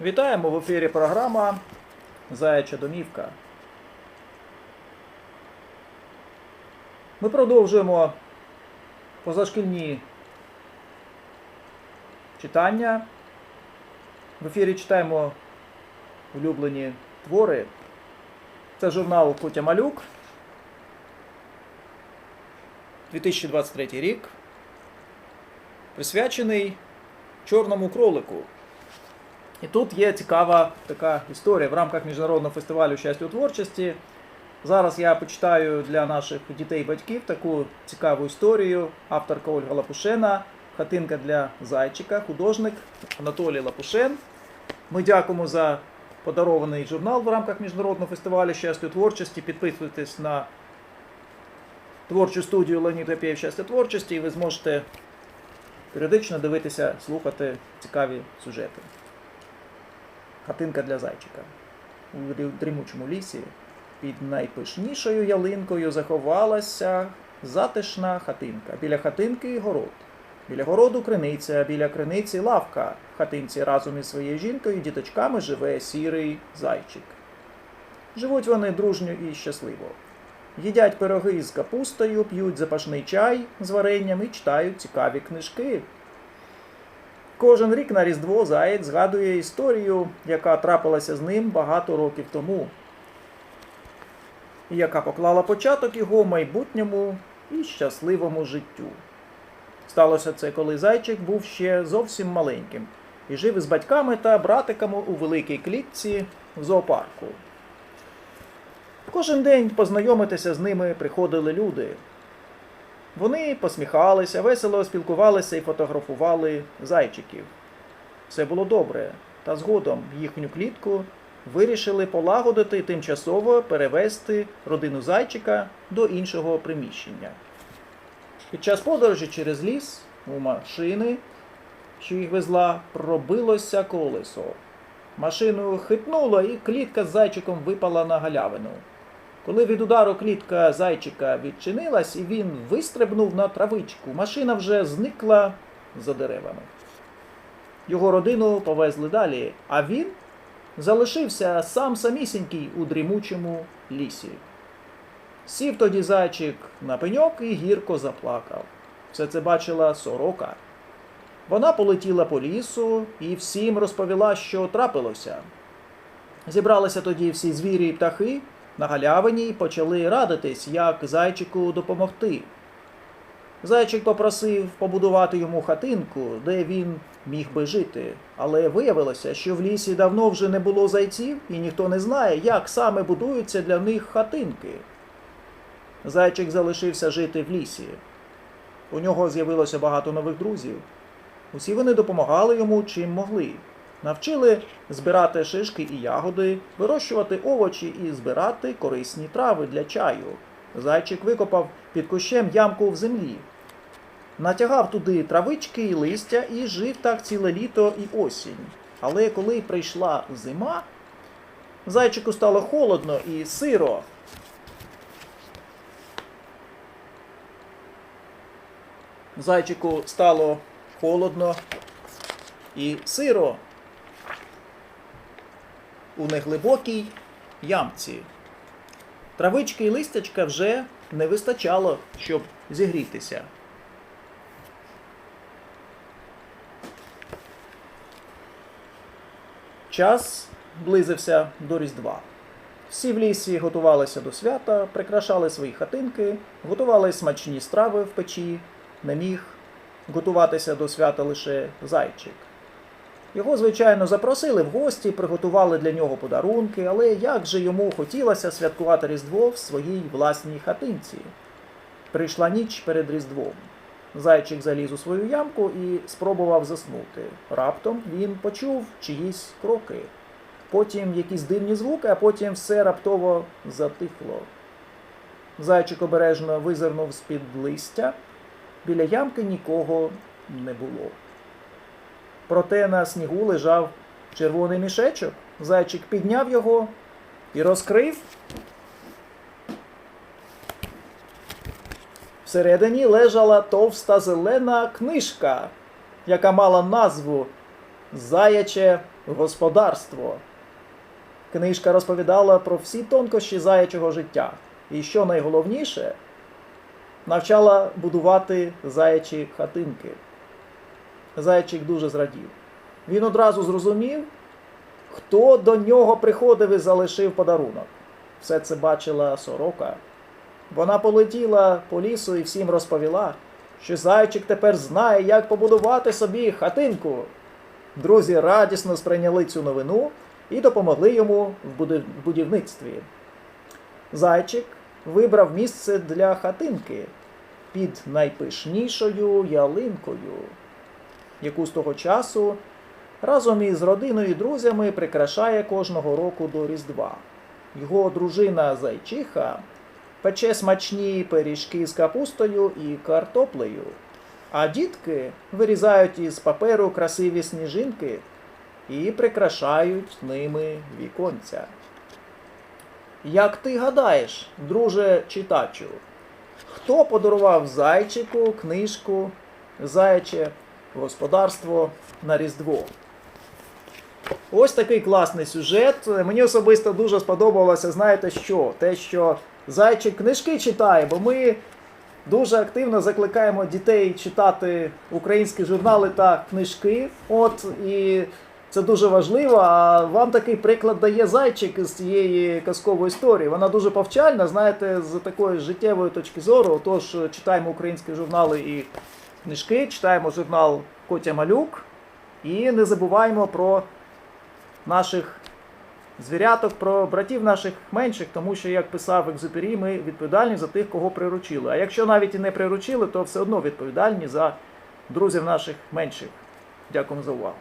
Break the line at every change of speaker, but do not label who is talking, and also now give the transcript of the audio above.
Вітаємо в ефірі програма Заяча домівка. Ми продовжуємо позашкільні читання. В ефірі читаємо улюблені твори. Це журнал Путя Малюк. 2023 рік. Присвячений чорному кролику. І тут є цікава така історія в рамках міжнародного фестивалю щастя у творчості. Зараз я почитаю для наших дітей-батьків таку цікаву історію. Авторка Ольга Лапушена, хатинка для зайчика, художник Анатолій Лапушен. Ми дякуємо за подарований журнал в рамках міжнародного фестивалю щастя у творчості. Підписуйтесь на творчу студію Леонід Гапєєв щастя творчості, і ви зможете періодично дивитися, слухати цікаві сюжети. Хатинка для зайчика. У дрімучому лісі під найпишнішою ялинкою заховалася затишна хатинка. Біля хатинки город. Біля городу криниця, біля криниці лавка. В хатинці разом із своєю жінкою і діточками живе сірий зайчик. Живуть вони дружньо і щасливо. Їдять пироги з капустою, п'ють запашний чай з варенням і читають цікаві книжки. Кожен рік на Різдво Заєць згадує історію, яка трапилася з ним багато років тому, і яка поклала початок його майбутньому і щасливому життю. Сталося це, коли зайчик був ще зовсім маленьким і жив із батьками та братиками у великій клітці в зоопарку. Кожен день познайомитися з ними приходили люди. Вони посміхалися, весело спілкувалися і фотографували зайчиків. Все було добре, та згодом їхню клітку вирішили полагодити тимчасово перевести родину зайчика до іншого приміщення. Під час подорожі через ліс у машини, що їх везла, пробилося колесо. Машину хитнуло, і клітка з зайчиком випала на галявину. Коли від удару клітка зайчика відчинилась і він вистрибнув на травичку, машина вже зникла за деревами. Його родину повезли далі, а він залишився сам самісінький у дрімучому лісі. Сів тоді зайчик на пеньок і гірко заплакав. Все це бачила сорока. Вона полетіла по лісу і всім розповіла, що трапилося. Зібралися тоді всі звірі і птахи на галявині почали радитись, як зайчику допомогти. Зайчик попросив побудувати йому хатинку, де він міг би жити, але виявилося, що в лісі давно вже не було зайців, і ніхто не знає, як саме будуються для них хатинки. Зайчик залишився жити в лісі. У нього з'явилося багато нових друзів. Усі вони допомагали йому чим могли. Навчили збирати шишки і ягоди, вирощувати овочі і збирати корисні трави для чаю. Зайчик викопав під кущем ямку в землі. Натягав туди травички і листя і жив так ціле літо і осінь. Але коли прийшла зима, зайчику стало холодно і сиро. Зайчику стало холодно і сиро у неглибокій ямці. Травички і листячка вже не вистачало, щоб зігрітися. Час близився до Різдва. Всі в лісі готувалися до свята, прикрашали свої хатинки, готували смачні страви в печі, не міг готуватися до свята лише зайчик. Його, звичайно, запросили в гості, приготували для нього подарунки, але як же йому хотілося святкувати Різдво в своїй власній хатинці. Прийшла ніч перед Різдвом. Зайчик заліз у свою ямку і спробував заснути. Раптом він почув чиїсь кроки. Потім якісь дивні звуки, а потім все раптово затихло. Зайчик обережно визирнув з-під листя. Біля ямки нікого не було. Проте на снігу лежав червоний мішечок. Зайчик підняв його і розкрив. Всередині лежала товста зелена книжка, яка мала назву Заяче господарство. Книжка розповідала про всі тонкощі заячого життя. І що найголовніше, навчала будувати заячі хатинки. Зайчик дуже зрадів. Він одразу зрозумів, хто до нього приходив і залишив подарунок. Все це бачила сорока. Вона полетіла по лісу і всім розповіла, що зайчик тепер знає, як побудувати собі хатинку. Друзі радісно сприйняли цю новину і допомогли йому в будівництві. Зайчик вибрав місце для хатинки під найпишнішою ялинкою, яку з того часу разом із родиною і друзями прикрашає кожного року до Різдва. Його дружина Зайчиха пече смачні пиріжки з капустою і картоплею, а дітки вирізають із паперу красиві сніжинки і прикрашають ними віконця. Як ти гадаєш, друже читачу, хто подарував зайчику книжку Заяче господарство на Різдво? Ось такий класний сюжет. Мені особисто дуже сподобалося, знаєте що? Те, що зайчик книжки читає, бо ми дуже активно закликаємо дітей читати українські журнали та книжки. От і це дуже важливо. А вам такий приклад дає зайчик з цієї казкової історії. Вона дуже повчальна, знаєте, з такої життєвої точки зору. Тож читаємо українські журнали і книжки, читаємо журнал Котя Малюк і не забуваємо про наших звіряток, про братів наших менших, тому що, як писав Екзюпері, ми відповідальні за тих, кого приручили. А якщо навіть і не приручили, то все одно відповідальні за друзів наших менших. Дякуємо за увагу.